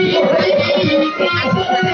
Thank you.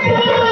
Thank you.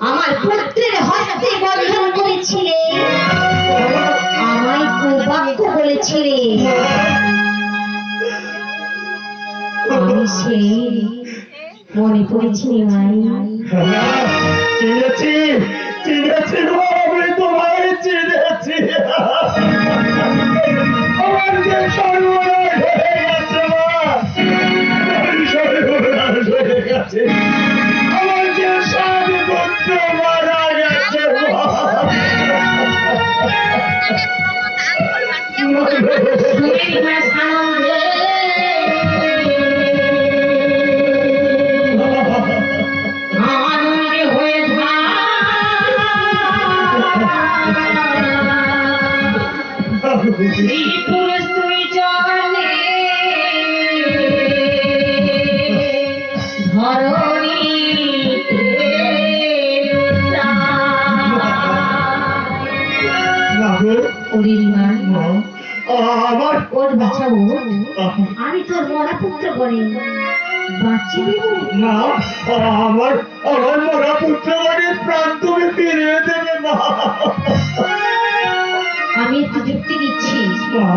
আমার পুত্রের হস্তে বন্ধন করেছিলে। আমায় কৌভাগ্য বলেছিলে আমি সেই মনে পড়েছি মাই মাগো আমার ওর বাঁচাবো আমি তোর মরা পুত্র করে বাঁচিয়ে মা আমার আমার মরা পুত্রগণের প্রাণ তুমি ফিরিয়ে দেবে মা। আমি একটু যুক্তি দিচ্ছি। মা।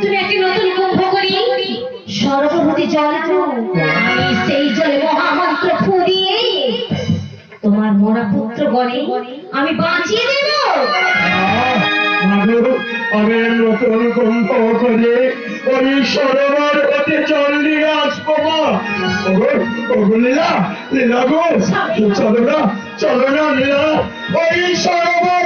তুমি একটি নতুন কুম্ভ করি। গণে আমি বাঁচিয়ে দেব। মাগো, নতুন গন্ধ করে ওই সরোবর হতে জল নিয়ে আসব মা ওগো, ওগো লীলা লীলা গো চলো না চলো না লীলা। ওই সরোবর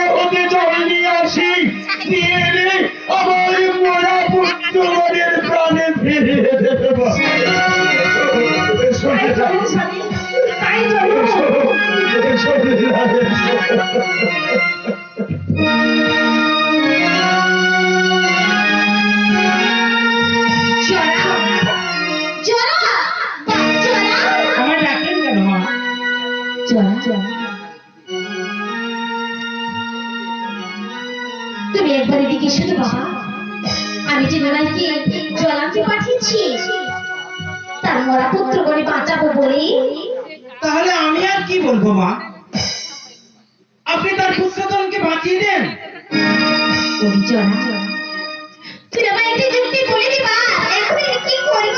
তুমি একবার এদিকে এসো বাবা আমি যে নোনাইকে জলাকে পাঠিয়েছি। তার পুত্র করে বাঁচাবো বলে তাহলে আমি আর কি বলব মা? আপনি তার পুত্রতনকে বাঁচিয়ে দেন। ওই জলা তুই আমার একটি যুক্তি বলে দিবা এখন কি করব?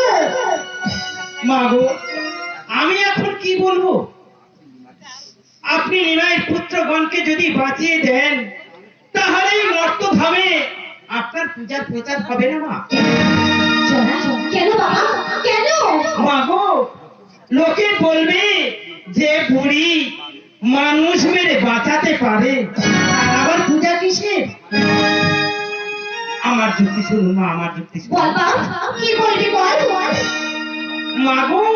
মা গো আমি এখন কি বলব? আপনি নিমাইয়ের পুত্রগণকে যদি বাঁচিয়ে দেন তাহলেই মর্তধামে আপনার পূজার প্রচার হবে না মা। কেন বাবা? কেন? মা গো লোকে বলবে যে বুড়ি মানুষ বাঁচাতে পারে। আর আবার পূজা কিসের? আমার যুক্তি শুনুন মা আমার যুক্তি বল বাবা কি বলবি বল? বল মাগো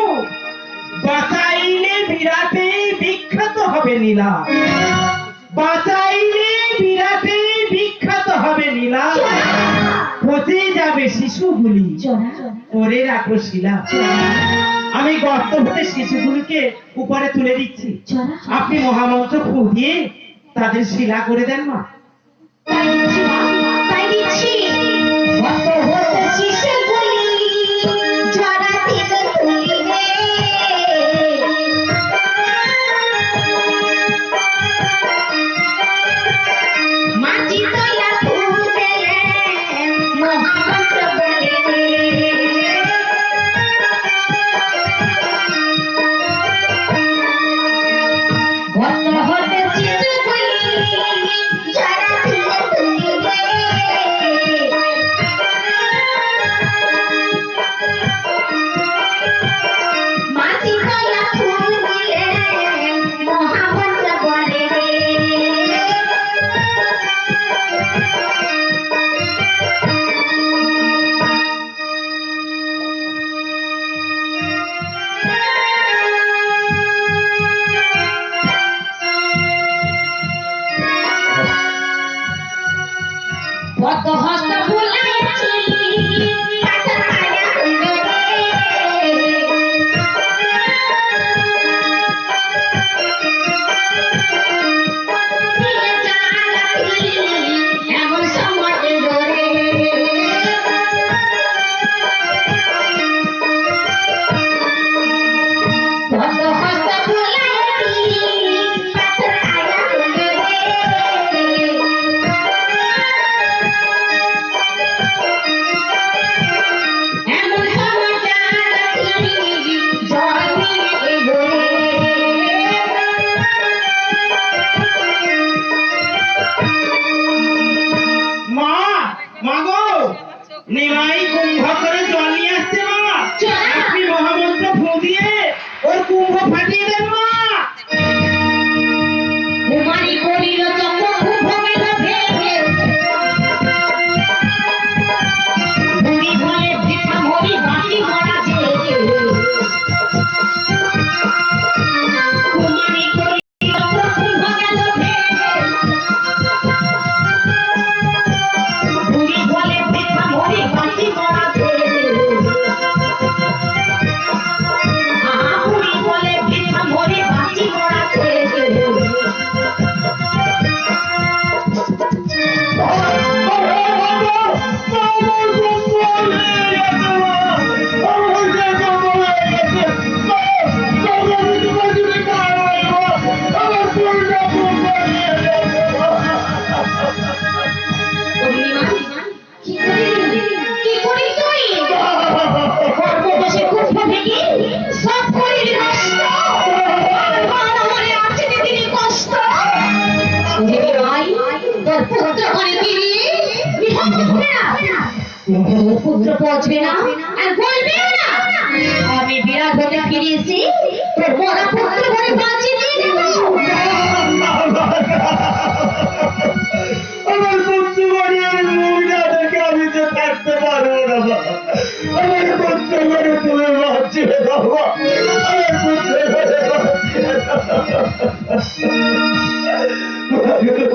বাঁচাইলে বিরাটে বিখ্যাত হবে নীলা। বাঁচাইলে বিরাটে বিখ্যাত হবে নীলা। পচে যাবে শিশুগুলি। জলা ওরে রাখো শিলা। গর্ত শিশুগুলিকে উপরে তুলে দিচ্ছি। আপনি মহামন্ত্র ফু দিয়ে তাদের শিলা করে দেন মা।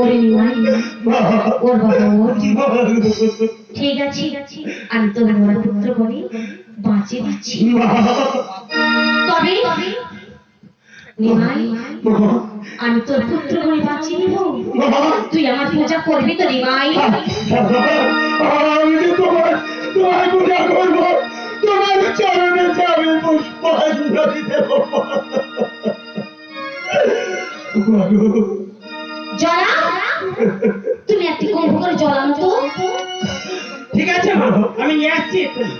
দাও। ওরে ওর বাবা ওর ঠিক আছে আমি তোর মরা পুত্র ঘরে বাঁচিয়ে দিচ্ছি তবে নিমাই আমি তোর পুত্র ঘরে বাঁচিয়ে মা। তুই আমার পূজা করবি তো নিমাই আমি যে তোমার তোমার পূজা করব তোমার চরণে যে পুষ্পাঞ্জলি দেব জলা তুমি একটি কুম্ভ করে জলানো তো। ঠিক আছে মা। আমি নিয়ে আসছি এক্ষুনি।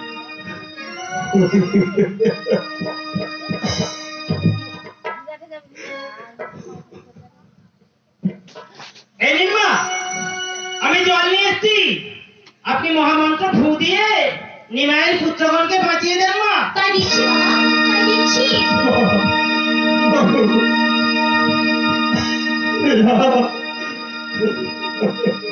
আমি জল নিয়ে এসছি। আপনি মহামন্ত্র ফু দিয়ে নিমাইয়ের পুত্রগণকে বাঁচিয়ে দেন মা। তাই দিচ্ছি তাই Thank.